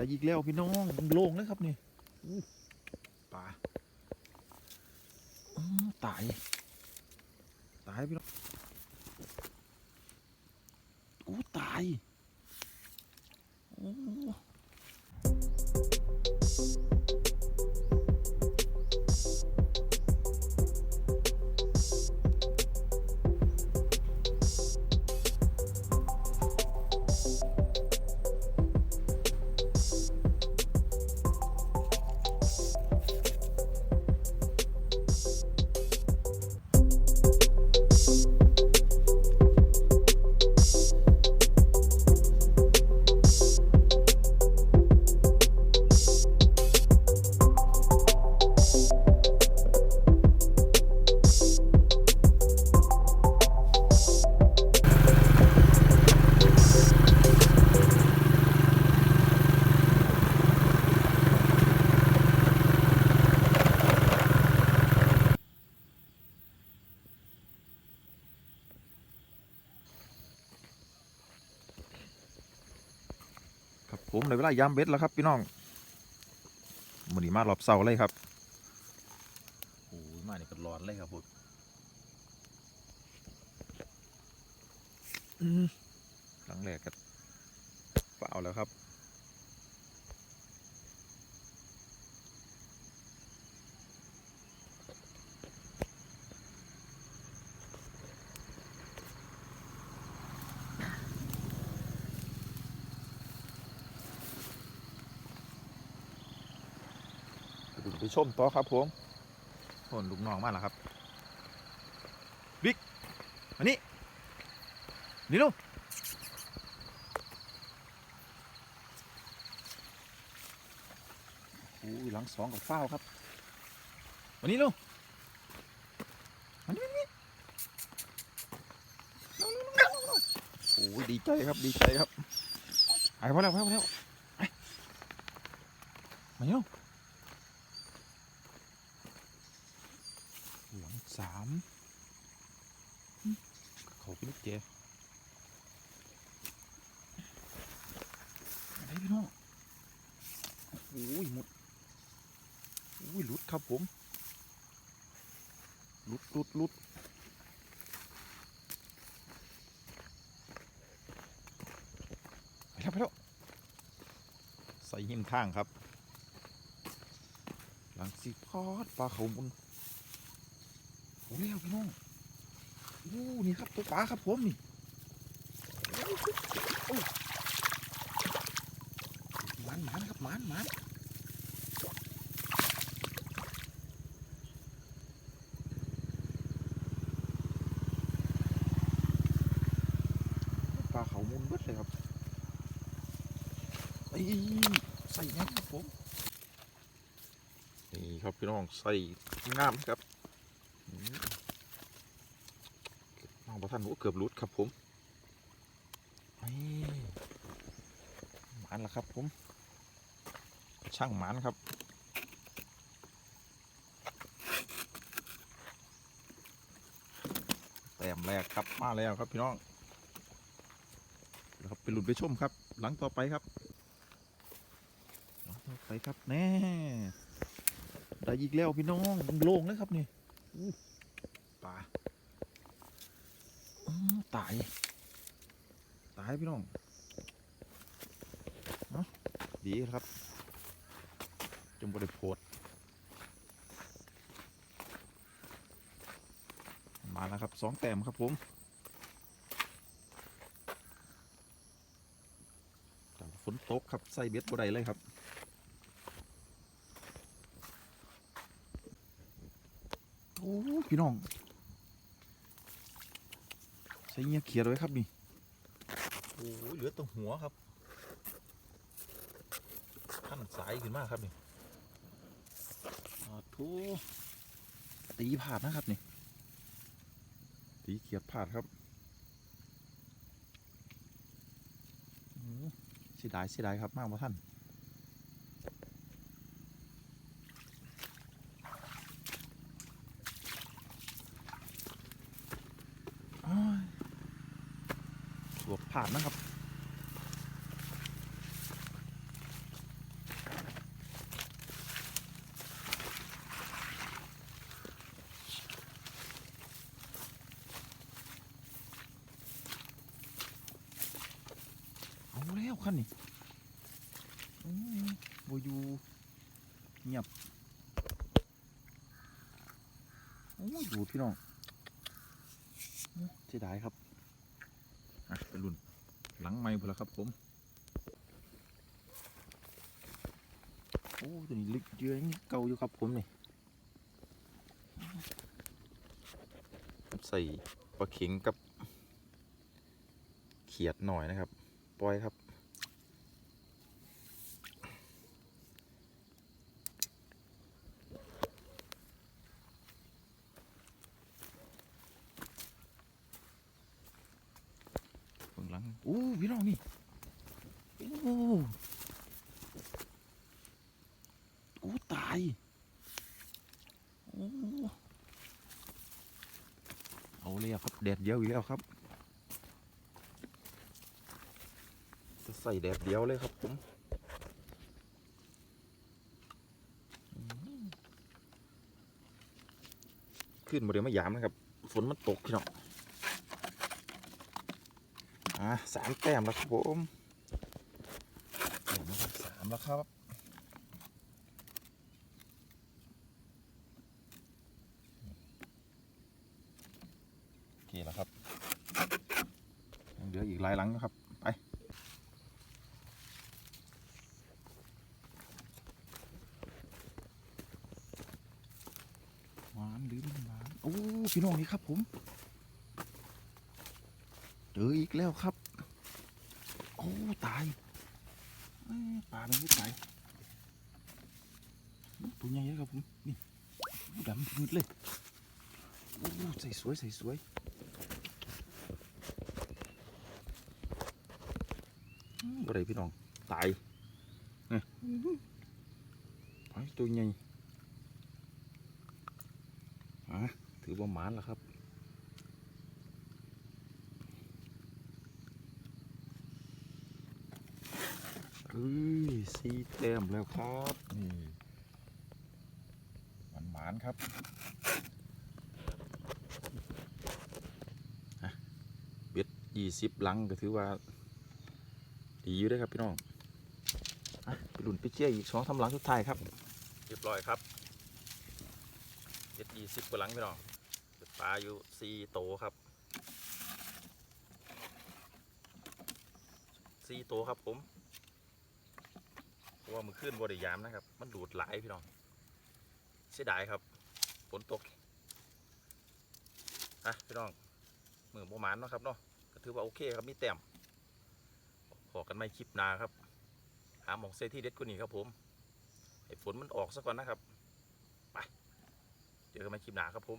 ได้อีกแล้วพี่น้องโล่งนะครับนี่ปลาตาย ตายพี่น้องอู้ตาย ผมในเวลายามเบ็ดแล้วครับพี่น้องมันนี้มารอบเสาเลยครับโอ้ยมาเนี่ยก็ร้อนเลยครับผมอืมครั้งแรกก็เปล่าแล้วครับ ไปชมต่อครับผมคนลูกน้องมาแล้วครับ บิ๊กมานี่นี่ลูกอู้ยหลังสองกับเฝ้าครับมานี่ลูกมานี่มานี่โอ้ยดีใจครับดีใจครับไปพอแล้วพอแล้วพอแล้วไปมาเนี่ลูก หลังสามหึ เขาเป็นลูกเจอะไรพี่น้องโอ้ยหมดโอ้ยหลุดครับผมหลุดหลุดหลุดไปแล้วไปแล้วใส่หิมทางครับ หลังสีพอดปลาเขามุน โอ้แล้วพี่น้องโอ้นี่ครับตัวปลาครับผมนี่หมันหมันครับหมันหมันปลาเขามุนเบิดเลยครับไอ้ใส่ยังครับผมนี่ครับพี่น้องใส่งามครับ อืม น้องประท่านโอ้เกือบรุดครับผมนี่หมานล้วครับผม ช่างหมานครับแต้มแรกครับมาแล้วครับพี่น้องครับไปหลุดไปชมครับ หลังต่อไปครับหลังต่อไปครับแน่ได้อีกแล้วพี่น้องโล่งเลยครับนี่ ปลาอื้อ ตาย ตายพี่น้องเนาะดีครับจงบริโภคมาแล้วครับสองแต้มครับผมฝนตกครับใส่เบ็ดบ่ได้เลยครับโอ้พี่น้อง ใส่เงี้ยเขียดไว้ครับนี่โอ้ยเหลือแตัวหัวครับขั้นสายขึ้นมากครับนี่อาทูตีผาดนะครับนี่ตีเขียดผาดครับโอ้เสียดายเสียดายครับมากกว่าท่านาดนะครับ เอาแล้วขั้นนี้บอยู่เงียบโอ้ยดูพี่น้องเสียดายครับ อะเป็นรุ่น หลังไม้พอแล้วครับผม โอ้ตัวนี้ลึกเยอะยังเก่าอยู่ครับผมนี่ใส่ปลาเข็งกับเขียดหน่อยนะครับ ปล่อยครับ เบื้ โอ้พี่น้องนี่โอ้โอ้ตายโอ้เอาเลยครับแดดเดียวอีกแล้วครับ จะใส่แดดเดียวเลยครับผมอืมขึ้นมาเดี๋ยวไม่ยามนะครับ ฝนมันตกพี่น้อง อะสามแต้มแล้วครับผมสามแล้วครับโอเคแล้วครับยังเหลืออีกหลายหลังนะครับ ไปหวานหรือไม่หวานโอ้พี่น้องนี่ครับผม เจออีกแล้วครับ โอ้ ตายปลาเป็นไม่ตายตัวใหญ่เลยครับผมนี่ดำพืดเลยโอ้ใส่สวยใส่สวยอืมบ่ได้พี่น้อง ตายนี่ไปตัวใหญ่อะถือว่าหมานแล้วครับ เอ้ยสีแต้มแล้วครับนี่หวานหวานๆครับอะเบ็ดยี่สิบลังก็ถือว่า ดีอยู่เด้อครับพี่น้องอะไปหลุนไปเชี่ยอีกสองสามหลังสุดท้ายครับเรียบร้อยครับเบ็ดยี่สิบกว่าหลังพี่น้องเบ็ดปลาอยู่สี่โตครับสี่โตครับผมเพ ราะว่ามือขึ้นบริยามนะครับ มันดูดหลายพี่น้องเสียดายครับฝนตกอะพี่น้องมือโมหมานเนาะครับเนาะก็ถือว่าโอเคครับมีแต้มพอกันไม่คลิปนาครับ หาหมองเซที่เด็ดกว่านี้ครับผมให้ฝนมันออกซะก่อนนะครับไปเจอกันใหม่คลิปนาครับผม